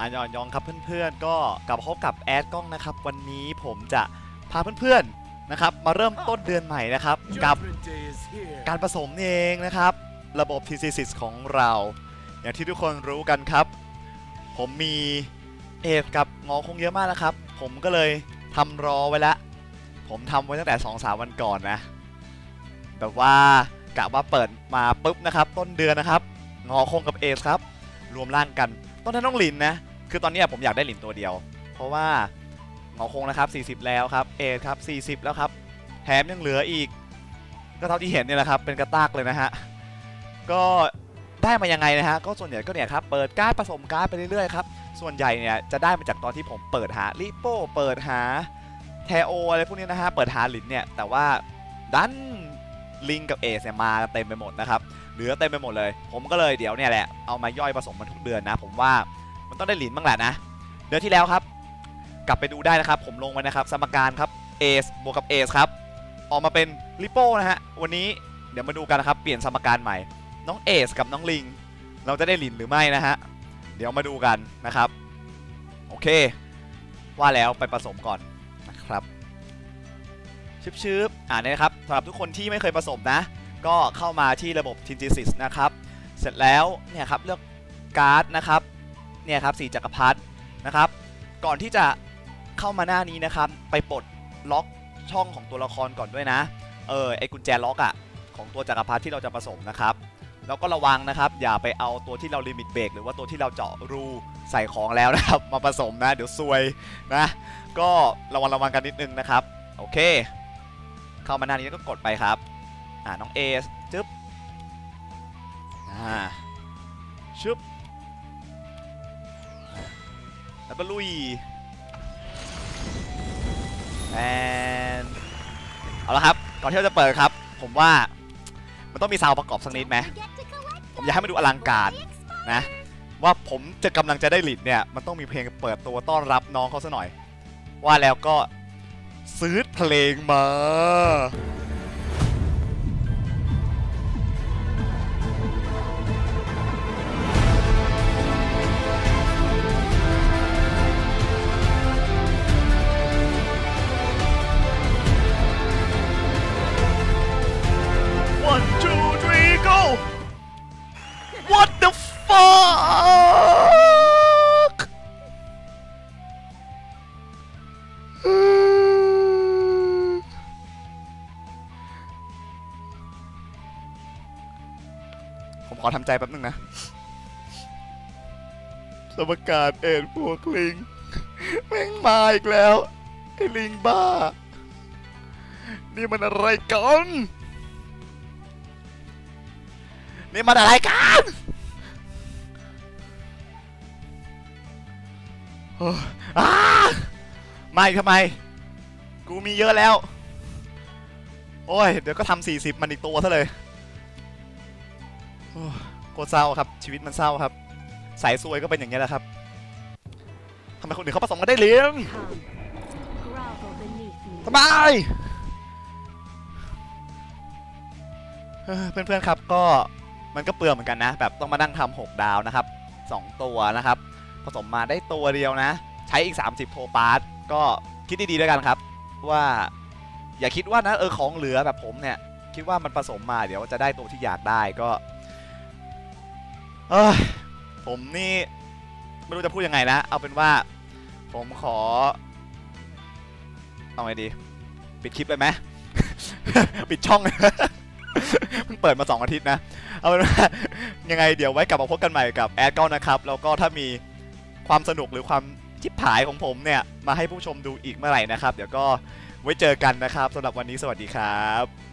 อันยอนยองครับเพื่อนๆ ก็กลับมาพบกับแอดกล้องนะครับ วันนี้ผมจะพาเพื่อนๆนะครับ มาเริ่มต้นเดือนใหม่นะครับ กับ Judgment Day is here. การผสมนี่เองนะครับ ระบบ TC6 ของเรา อย่างที่ทุกคนรู้กันครับ ผมมีเอฟกับงอคงเยอะมากแล้วครับ ผมก็เลยทำรอไว้แล้วผมทำไว้ตั้งแต่ 2-3วันก่อนนะ แบบว่ากะว่าเปิดมาปุ๊บนะครับ ต้นเดือนนะครับ งอคงกับเอฟครับ รวมร่างกันต้นนั้นต้องหลินนะ คือตอนนี้ผมอยากได้หลินตัวเดียว เพราะว่าเงอคงนะครับ 40 แล้วครับ เอฟครับ 40 แล้วครับ แถมยังเหลืออีก ก็เท่าที่เห็นเนี่ยแหละครับ เป็นกระตากเลยนะฮะ ก็ได้มายังไงนะฮะ ก็ส่วนใหญ่ก็เนี่ยครับ เปิดการ์ดผสมการ์ดไปเรื่อยๆครับ ส่วนใหญ่เนี่ยจะได้มาจากตอนที่ผมเปิดหาลิโป้เปิดหาแทโออะไรพวกนี้นะฮะ เปิดหาหลินเนี่ย แต่ว่าดันลิงกับเอสเนี่ยมาเต็มไปหมดนะครับ เหลือเต็มไปหมดเลย ผมก็เลยเดี๋ยวเนี่ยแหละ เอามาย่อยผสมมันทุกเดือนนะ ผมว่า มันต้องได้หลินบ้างแหละนะเดือนที่แล้วครับ กลับไปดูได้นะครับ ผมลงไว้นะครับ สมการครับเอสบวกกับเอสครับ ออกมาเป็นลิโป้นะฮะ วันนี้เดี๋ยวมาดูกันนะครับ เปลี่ยนสมการใหม่ น้องเอสกับน้องลิง เราจะได้หลินหรือไม่นะฮะ เดี๋ยวมาดูกันนะครับ โอเค ว่าแล้วไปผสมก่อนนะครับชืบๆอ่านี่ยนะครับสำหรับทุกคนที่ไม่เคยผสมนะ ก็เข้ามาที่ระบบ t i n g s y s นะครับ เสร็จแล้วเนี่ยครับเลือกการ์ดนะครับ เนี่ยครับสี่จักรพรรดินะครับ ก่อนที่จะเข้ามาหน้านี้นะครับ ไปปลดล็อกช่องของตัวละครก่อนด้วยนะ เออไอกุญแจล็อกอะของตัวจักรพรรดิที่เราจะผสมนะครับแล้วก็ระวังนะครับ อย่าไปเอาตัวที่เราลิมิตเบรกหรือว่าตัวที่เราเจาะรูใส่ของแล้วนะครับ มาผสมนะ เดี๋ยวซวยนะ ก็ระวังระวังกันนิดนึงนะครับ โอเค เข้ามาหน้านี้ก็กดไปครับอ่าน้องเอจึ๊บอ่าชึบ แล้วก็ลุยแอนเอาละครับ ก่อนที่เราจะเปิดครับ ผมว่ามันต้องมีซาวประกอบสักนิดไหมผมอยากให้มันดูอลังการนะ ว่าผมจะกำลังจะได้หลินเนี่ย มันต้องมีเพลงเปิดตัวต้อนรับน้องเขาซะหน่อย ว่าแล้วก็ซื้อเพลงมา ผมขอทำใจแป๊บนึงนะ สมการเอ็นพวกลิง แม่งมาอีกแล้วไอ้ลิงบ้า นี่มันอะไรกัน นี่มันอะไรกันโอ้อ้าไม่ทำไม กูมีเยอะแล้ว โอ้ย เดี๋ยวก็ทำ40 มันอีกตัวซะเลย โคตรเศร้าครับ ชีวิตมันเศร้าครับ สายซวยก็เป็นอย่างนี้แหละครับทำไมคนอื่นเขาผสมกันได้เลี้ยง Come, grovel beneath me. สบายเอ้อเพื่อนๆครับก็มันก็เปลืองเหมือนกันนะ แบบต้องมานั่งทำ6ดาวนะครับ2ตัวนะครับ ผสมมาได้ตัวเดียวนะ ใช้อีก 30 โทปาร์ตก็คิดดีๆด้วยกันครับ ว่าอย่าคิดว่านะเออของเหลือแบบผมเนี่ย คิดว่ามันผสมมาเดี๋ยวจะได้ตัวที่อยากได้ก็ เอยผมนี่ไม่รู้จะพูดยังไงนะเอาเป็นว่าผมขอ เอาไงดี ปิดคลิปเลยไหม ปิดช่องเพิ่งเปิดมา 2 อาทิตย์นะ เอาเป็นว่ายังไงเดี๋ยวไว้กลับมาพบกันใหม่กับแอดก้านนะครับ แล้วก็ถ้ามีความสนุกหรือความชิบหายของผมเนี่ย มาให้ผู้ชมดูอีกเมื่อไหร่นะครับ เดี๋ยวก็ไว้เจอกันนะครับสำหรับวันนี้สวัสดีครับ